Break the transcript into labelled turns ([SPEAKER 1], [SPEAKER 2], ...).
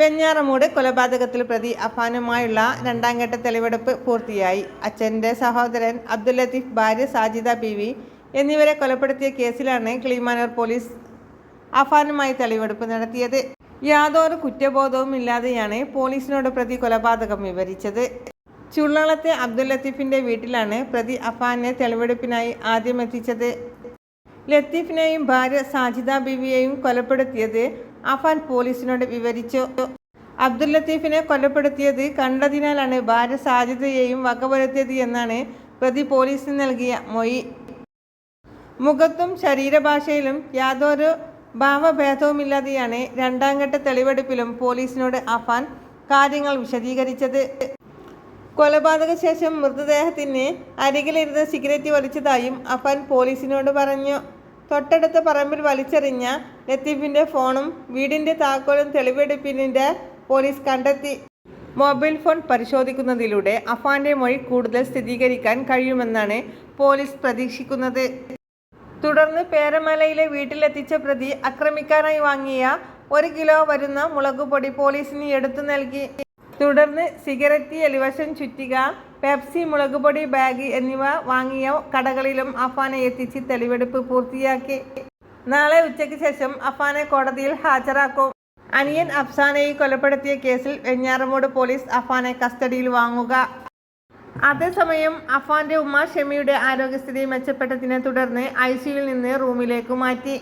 [SPEAKER 1] വെഞ്ഞാറമൂട് കൊലപാതകത്തിൽ പ്രതി അഫാനുമായുള്ള രണ്ടാം ഘട്ട തെളിവെടുപ്പ് പൂർത്തിയായി. അച്ഛന്റെ സഹോദരൻ അബ്ദുൽ ലത്തീഫ് ഭാര്യ സാജിദ ബി വി എന്നിവരെ കൊലപ്പെടുത്തിയ കേസിലാണ് കിളിമാനൂർ പോലീസ് അഫാനുമായി തെളിവെടുപ്പ് നടത്തിയത്. യാതൊരു കുറ്റബോധവും ഇല്ലാതെയാണ് പോലീസിനോട് പ്രതി കൊലപാതകം വിവരിച്ചത്. ചുള്ളളത്തെ അബ്ദുൽ ലത്തീഫിന്റെ വീട്ടിലാണ് പ്രതി അഫാനെ തെളിവെടുപ്പിനായി ആദ്യം എത്തിച്ചത് ലത്തീഫിനെയും ഭാര്യ സാജിദ ബിവിയെയും കൊലപ്പെടുത്തിയത് അഫാൻ പോലീസിനോട് വിവരിച്ചു. അബ്ദുൽ ലത്തീഫിനെ കൊലപ്പെടുത്തിയത് കണ്ടതിനാലാണ് ഭാര്യ സാജിദയെയും വകവരുത്തിയത് എന്നാണ് പ്രതി പോലീസിന് നൽകിയ മൊഴി. മുഖത്തും ശരീരഭാഷയിലും യാതൊരു ഭാവഭേദവുമില്ലാതെയാണ് രണ്ടാം ഘട്ട തെളിവെടുപ്പിലും പോലീസിനോട് അഫാൻ കാര്യങ്ങൾ വിശദീകരിച്ചത്. കൊലപാതക ശേഷം മൃതദേഹത്തിന് അരികിലിരുന്ന് സിഗരറ്റ് വലിച്ചതായും അഫാൻ പോലീസിനോട് പറഞ്ഞു. തൊട്ടടുത്ത പറമ്പിൽ വലിച്ചെറിഞ്ഞ ലത്തീഫിന്റെ ഫോണും വീടിന്റെ താക്കോലും തെളിവെടുപ്പിനിടെ പോലീസ് കണ്ടെത്തി. മൊബൈൽ ഫോൺ പരിശോധിക്കുന്നതിലൂടെ അഫാന്റെ മൊഴി കൂടുതൽ സ്ഥിരീകരിക്കാൻ കഴിയുമെന്നാണ് പോലീസ് പ്രതീക്ഷിക്കുന്നത്. തുടർന്ന് പേരമലയിലെ വീട്ടിലെത്തിച്ച പ്രതി ആക്രമിക്കാനായി വാങ്ങിയ ഒരു കിലോ വരുന്ന മുളകുപൊടി പോലീസിന് എടുത്തു നൽകി. തുടർന്ന് സിഗരറ്റ് എലിവശം ചുറ്റിക പെപ്സി മുളകുപൊടി ബാഗ് എന്നിവ വാങ്ങിയ കടകളിലും അഫാനെ എത്തിച്ച് തെളിവെടുപ്പ് പൂർത്തിയാക്കി. നാളെ ഉച്ചയ്ക്ക് ശേഷം അഫാനെ കോടതിയിൽ ഹാജരാക്കും. അനിയൻ അഫ്സാനെയെ കൊലപ്പെടുത്തിയ കേസിൽ വെഞ്ഞാറമൂട് പോലീസ് അഫാനെ കസ്റ്റഡിയിൽ വാങ്ങുക. അതേസമയം അഫാന്റെ ഉമ്മ ഷെമിയുടെ ആരോഗ്യസ്ഥിതി മെച്ചപ്പെട്ടതിനെ തുടർന്ന് ഐ സിയുവിൽ നിന്ന് റൂമിലേക്ക് മാറ്റി.